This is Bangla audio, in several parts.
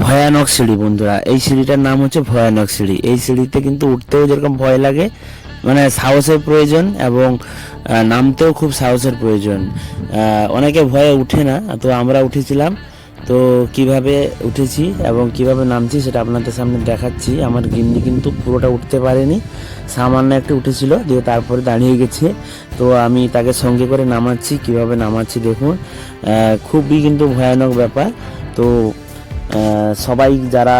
ভয়ানক সিঁড়ি বন্ধুরা। এই সিঁড়িটার নাম হচ্ছে ভয়ানক সিঁড়ি। এই সিঁড়িতে কিন্তু উঠতেও যেরকম ভয় লাগে মানে সাহসের প্রয়োজন এবং নামতেও খুব সাহসের প্রয়োজন। অনেকে ভয়ে উঠে না, তো আমরা উঠেছিলাম। তো কীভাবে উঠেছি এবং কীভাবে নামছি সেটা আপনাদের সামনে দেখাচ্ছি। আমার গিন্নি কিন্তু পুরোটা উঠতে পারেনি। সামান্য একটা উঠেছিল, দিয়ে তারপরে দাঁড়িয়ে গেছে। তো আমি তাকে সঙ্গে করে নামাচ্ছি, কীভাবে নামাচ্ছি দেখুন। খুবই কিন্তু ভয়ানক ব্যাপার। তো সবাই যারা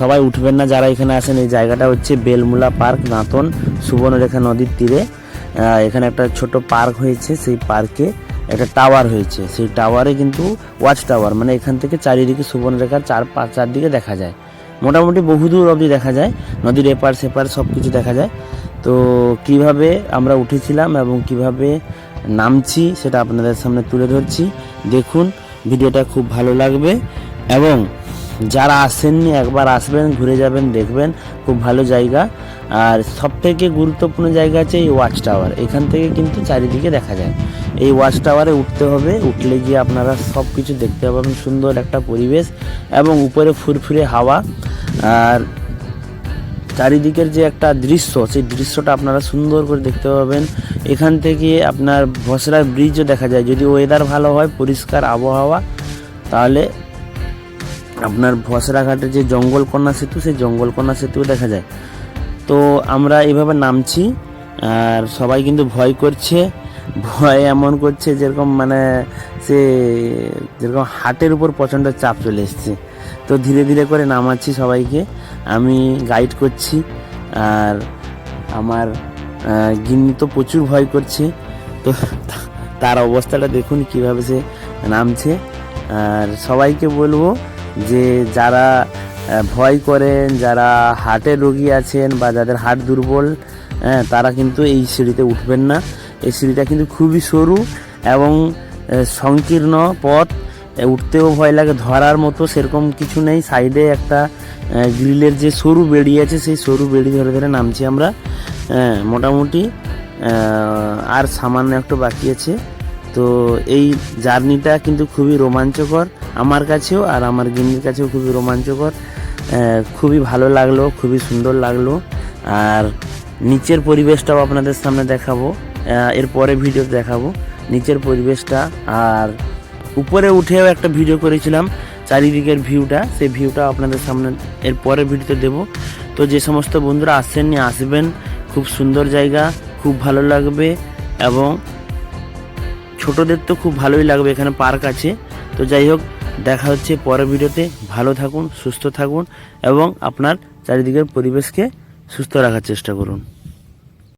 সবাই উঠবেন না যারা এখানে আসেন এই জায়গাটা হচ্ছে বেলমুলা পার্ক নাতন সুবর্ণরেখা নদীর তীরে। এখানে একটা ছোট পার্ক হয়েছে, সেই পার্কে একটা টাওয়ার হয়েছে। সেই টাওয়ারে কিন্তু ওয়াচ টাওয়ার মানে এখান থেকে চারিদিকে সুবর্ণরেখার চার পাঁচ চারদিকে দেখা যায়। মোটামুটি বহুদূর অবধি দেখা যায়, নদীর এপার সেপার সব কিছু দেখা যায়। তো কীভাবে আমরা উঠেছিলাম এবং কীভাবে নামছি সেটা আপনাদের সামনে তুলে ধরছি। দেখুন, ভিডিওটা খুব ভালো লাগবে। এবং যারা আসেননি, একবার আসবেন, ঘুরে যাবেন, দেখবেন, খুব ভালো জায়গা। আর সব থেকে গুরুত্বপূর্ণ জায়গা আছে এই ওয়াচ টাওয়ার এখান থেকে কিন্তু চারিদিকে দেখা যায়। এই ওয়াচ টাওয়ারে উঠতে হবে, উঠলে গিয়ে আপনারা সব কিছু দেখতে পাবেন, সুন্দর একটা পরিবেশ এবং উপরে ফুরফুরে হাওয়া। আর চারিদিকের যে একটা দৃশ্য, সেই দৃশ্যটা আপনারা সুন্দর করে দেখতে পাবেন। এখান থেকে আপনার ভসরা ব্রিজও দেখা যায়। যদি ওয়েদার ভালো হয়, পরিষ্কার আবহাওয়া, তাহলে আপনার ভসরাঘাটের যে জঙ্গলকন্যা সেতু, সেই জঙ্গলকন্যা সেতুও দেখা যায়। তো আমরা এভাবে নামছি, আর সবাই কিন্তু ভয় করছে। ভয় এমন করছে যেরকম মানে সে যেরকম হাটের উপর প্রচণ্ড চাপ চলে এসছে। তো ধীরে ধীরে করে নামাচ্ছি সবাইকে। আমি গাইড করছি, আর আমার গিন্নি তো প্রচুর ভয় করছে। তো তার অবস্থাটা দেখুন কীভাবে সে নামছে। আর সবাইকে বলব যে যারা ভয় করেন যারা হার্টের রোগী আছেন বা যাদের হার্ট দুর্বল হ্যাঁ তারা কিন্তু এই সিঁড়িতে উঠবেন না। এই সিঁড়িটা কিন্তু খুবই সরু এবং সংকীর্ণ পথ। উঠতেও ভয় লাগে ধরার মতো সেরকম কিছু নেই। সাইডে একটা গ্রিলের যে সরু বেড়ি আছে সেই সরু বেড়ি ধরে ধরে নামছি আমরা। হ্যাঁ, মোটামুটি আর সামান্য একটু বাকি আছে। তো এই জার্নিটা কিন্তু খুবই রোমাঞ্চকর। আমার কাছেও আর আমার গিন্নির কাছেও খুবই রোমাঞ্চকর খুবই ভালো লাগল খুবই সুন্দর লাগল। আর নিচের পরিবেশটাও আপনাদের সামনে দেখাবো আহ, এর পরে ভিডিও দেখাবো নিচের পরিবেশটা। আর উপরে উঠেও একটা ভিডিও করেছিলাম চারিদিকের ভিউটা সেই ভিউটা আপনাদের সামনে এর পরের ভিডিওতে দেব। তো যে সমস্ত বন্ধুরা আসেননি আসবেন খুব সুন্দর জায়গা খুব ভালো লাগবে এবং ছোটদের তো খুব ভালোই লাগবে এখানে পার্ক আছে। তো যাই হোক দেখা হচ্ছে পরের ভিডিওতে। ভালো থাকুন, সুস্থ থাকুন এবং আপনার চারিদিকের পরিবেশকে সুস্থ রাখার চেষ্টা করুন।